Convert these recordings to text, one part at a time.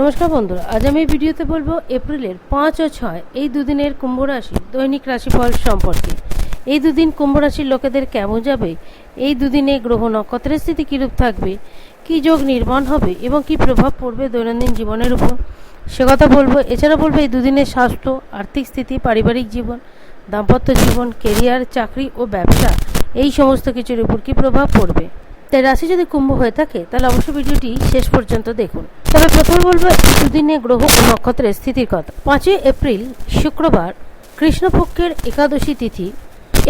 নমস্কার বন্ধুরা, আজ আমি ভিডিওতে বলব এপ্রিলের পাঁচ ও ছয়, এই দুদিনের কুম্ভ রাশি, দৈনিক রাশিফল সম্পর্কে। এই দুদিন কুম্ভ রাশির লোকেদের কেমন যাবে? এই দুদিনে গ্রহ নক্ষত্রের স্থিতি কীরূপ থাকবে? কী যোগ নির্মাণ হবে এবং কী প্রভাব পড়বে দৈনন্দিন জীবনের উপর? সে কথা বলব। এছাড়া বলব, এই দুদিনের স্বাস্থ্য, আর্থিক স্থিতি, পারিবারিক জীবন, দাম্পত্য জীবন কেরিয়ার চাকরি ও ব্যবসা, এই সমস্ত কিছুর উপর কী প্রভাব পড়বে? তাই রাশি যদি কুম্ভ হয়ে থাকে, তাহলে অবশ্যই ভিডিওটি শেষ পর্যন্ত দেখুন। তবে প্রথমে বলব দুদিনে গ্রহ ও নক্ষত্রের স্থিতির কথা। পাঁচই এপ্রিল, শুক্রবার, কৃষ্ণপক্ষের একাদশী তিথি।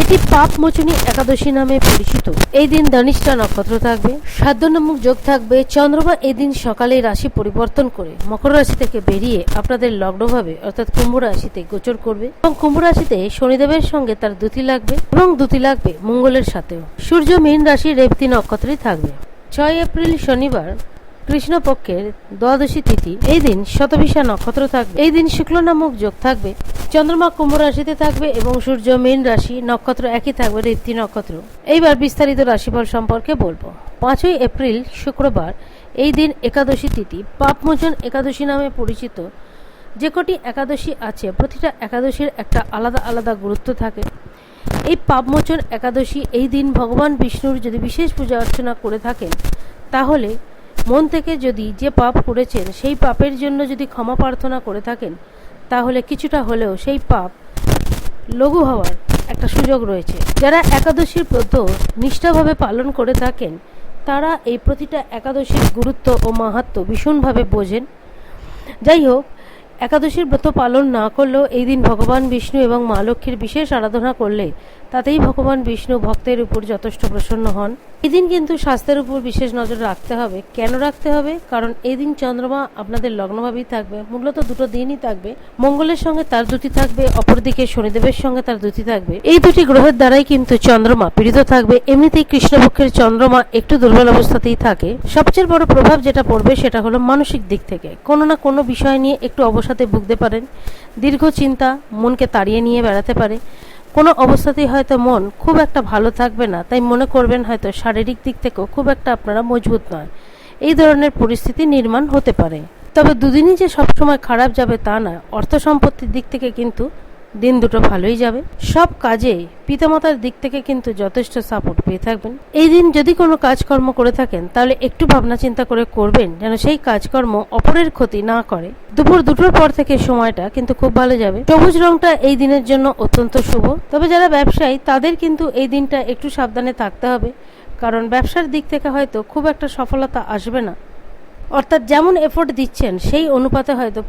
এটি পাপ মোচনী একাদশী নামে পরিচিত। এই দিন ধনিষ্ঠা নক্ষত্র থাকবে সাধ্য নামক যোগ থাকবে, চন্দ্রমা এই দিন সকালে রাশি পরিবর্তন করে মকর রাশি থেকে বেরিয়ে আপনাদের লগ্ন লগ্নভাবে অর্থাৎ কুম্ভ রাশিতে গোচর করবে এবং কুম্ভ রাশিতে শনিদেবের সঙ্গে তার দুতি লাগবে এবং দুতি লাগবে মঙ্গলের সাথেও। সূর্য মীন রাশি রেবতী নক্ষত্রে থাকবে। ছয় এপ্রিল শনিবার কৃষ্ণপক্ষের দ্বাদশী তিথি। এই দিন শতবিশা নক্ষত্র থাকবে। এই দিন শুক্ল নামক যোগ থাকবে। চন্দ্রমা কুম্ভ রাশিতে থাকবে এবং সূর্য মীন রাশি নক্ষত্র একই থাকবে রেবতী নক্ষত্র। এইবার বিস্তারিত রাশিফল সম্পর্কে বলব। পাঁচই এপ্রিল, শুক্রবার, এই দিন একাদশী তিথি। পাপমোচন একাদশী নামে পরিচিত যে কটি একাদশী আছে, প্রতিটা একাদশীর একটা আলাদা আলাদা গুরুত্ব থাকে। এই পাপমোচন একাদশী এই দিন ভগবান বিষ্ণুর যদি বিশেষ পূজা অর্চনা করে থাকেন, তাহলে মন থেকে যদি যে পাপ করেছেন, সেই পাপের জন্য যদি ক্ষমা প্রার্থনা করে থাকেন, তাহলে কিছুটা হলেও সেই পাপ লঘু হওয়ার একটা সুযোগ রয়েছে। যারা একাদশীর ব্রত নিষ্ঠাভাবে পালন করে থাকেন, তারা এই প্রতিটা একাদশীর গুরুত্ব ও মাহাত্ম ভীষণভাবে বোঝেন। যাই হোক, একাদশীর ব্রত পালন না করলেও এই দিন ভগবান বিষ্ণু এবং মা লক্ষ্মীর বিশেষ আরাধনা করলে তাতেই ভগবান বিষ্ণু ভক্তের উপর যথেষ্ট প্রসন্ন হন। এদিন কিন্তু স্বাস্থ্যের উপর বিশেষ নজর রাখতে হবে। কেন রাখতে হবে? কারণ এই দিন চন্দ্রমা আপনাদের লগ্নভাবেই থাকবে। মূলত দুটো দিনই থাকবে। মঙ্গলের সঙ্গে তার দুটি থাকবে, অপরদিকে শনিদেবের সঙ্গে তার দুটি থাকবে। এই দুটি গ্রহের দ্বারাই কিন্তু চন্দ্রমা পীড়িত থাকবে। এমনিতেই কৃষ্ণপক্ষের চন্দ্রমা একটু দুর্বল অবস্থাতেই থাকে। সবচেয়ে বড় প্রভাব যেটা পড়বে সেটা হলো মানসিক দিক থেকে। কোনো না কোনো বিষয় নিয়ে একটু অবসাদে ভুগতে পারেন। দীর্ঘ চিন্তা মনকে তাড়িয়ে নিয়ে বেড়াতে পারে। কোনো অবস্থাতেই হয়তো মন খুব একটা ভালো থাকবে না, তাই মনে করবেন হয়তো শারীরিক দিক থেকেও খুব একটা আপনারা মজবুত নয়। এই ধরনের পরিস্থিতি নির্মাণ হতে পারে। তবে দুদিনই যে সবসময় খারাপ যাবে তা না, অর্থ সম্পত্তির দিক থেকে কিন্তু দিন দুটো ভালোই যাবে। সব কাজে পিতামাতার দিক থেকে কিন্তু যথেষ্ট সাপোর্ট পেয়ে থাকবেন। এই দিন যদি কোনো কাজকর্ম করে থাকেন, তাহলে একটু ভাবনা চিন্তা করে করবেন যেন সেই কাজকর্ম অপরের ক্ষতি না করে। দুপুর দুটোর পর থেকে সময়টা কিন্তু খুব ভালো যাবে। সবুজ রংটা এই দিনের জন্য অত্যন্ত শুভ। তবে যারা ব্যবসায়ী, তাদের কিন্তু এই দিনটা একটু সাবধানে থাকতে হবে। কারণ ব্যবসার দিক থেকে হয়তো খুব একটা সফলতা আসবে না। অর্থাৎ যেমন এফোর্ট দিচ্ছেন, সেই অনুপাতে হয়তো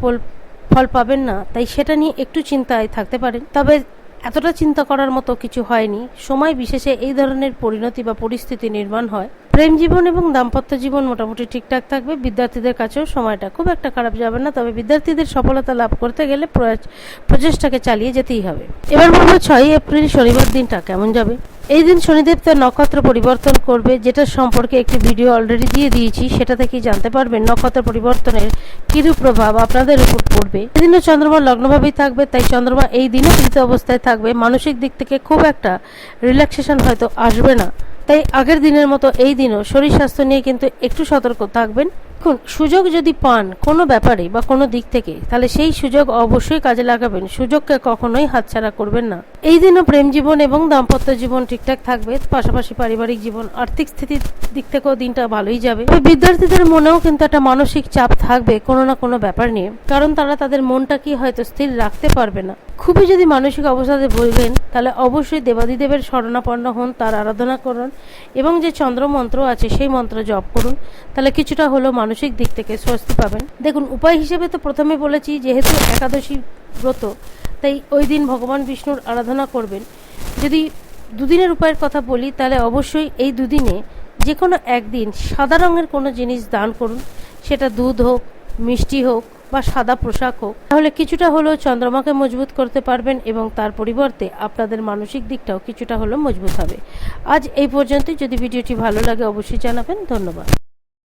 ফল পাবেন না, তাই সেটা নিয়ে একটু চিন্তায় থাকতে পারেন। তবে এতটা চিন্তা করার মতো কিছু হয়নি। সময় বিশেষে এই ধরনের পরিণতি বা পরিস্থিতি নির্মাণ হয়। প্রেম জীবন এবং দাম্পত্য জীবন মোটামুটি ঠিকঠাক থাকবে। বিদ্যার্থীদের কাছেও সময়টা খুব একটা খারাপ যাবে না। তবে বিদ্যার্থীদের সফলতা লাভ করতে গেলে প্রচেষ্টাকে চালিয়ে যেতেই হবে। এবার বলব ছয়ই এপ্রিল শনিবার দিনটা কেমন যাবে? এই দিন শনিদেব তার নক্ষত্র পরিবর্তন করবে, যেটার সম্পর্কে একটি ভিডিও অলরেডি দিয়ে দিয়েছি। সেটা থেকেই জানতে পারবেন নক্ষত্র পরিবর্তনের কিরূপ প্রভাব আপনাদের উপর পড়বে। এদিনও চন্দ্রমা লগ্নভাবেই থাকবে, তাই চন্দ্রমা এই দিনও পীড়িত অবস্থায় থাকবে। মানসিক দিক থেকে খুব একটা রিল্যাক্সেশন হয়তো আসবে না। তাই আগের দিনের মতো এই দিনও শরীর স্বাস্থ্য নিয়ে কিন্তু একটু সতর্ক থাকবেন। দেখুন, সুযোগ যদি পান কোনো ব্যাপারে বা কোনো দিক থেকে, তাহলে সেই সুযোগ অবশ্যই কাজে লাগাবেন। সুযোগকে কখনোই হাতছাড়া করবেন না। এই দিনও প্রেম জীবন এবং দাম্পত্য জীবন ঠিকঠাক থাকবে, পাশাপাশি পারিবারিক জীবন, আর্থিক স্থিতির দিক থেকেও দিনটা ভালোই যাবে। বিদ্যার্থীদের মনেও কিন্তু একটা মানসিক চাপ থাকবে কোনো না কোনো ব্যাপার নিয়ে, কারণ তারা তাদের মনটা কি হয়তো স্থির রাখতে পারবে না। খুবই যদি মানসিক অবস্থাতে বলবেন তাহলে অবশ্যই দেবাদিদেবের শরণাপন্ন হন, তার আরাধনা করুন এবং যে চন্দ্র মন্ত্র আছে, সেই মন্ত্র জপ করুন। তাহলে কিছুটা হলেও মানসিক দিক থেকে স্বস্তি পাবেন। দেখুন, উপায় হিসেবে তো প্রথমে বলেছি, যেহেতু একাদশী ব্রত, তাই ওই দিন ভগবান বিষ্ণুর আরাধনা করবেন। যদি দুদিনের উপায়ের কথা বলি, তাহলে অবশ্যই এই দুদিনে যে কোনো একদিন সাদা রঙের কোনো জিনিস দান করুন। সেটা দুধ হোক, মিষ্টি হোক, বা সাদা পোশাক হোক। তাহলে কিছুটা হলেও চন্দ্রমাকে মজবুত করতে পারবেন এবং তার পরিবর্তে আপনাদের মানসিক দিকটাও কিছুটা হলেও মজবুত হবে। আজ এই পর্যন্তই। যদি ভিডিওটি ভালো লাগে, অবশ্যই জানাবেন। ধন্যবাদ।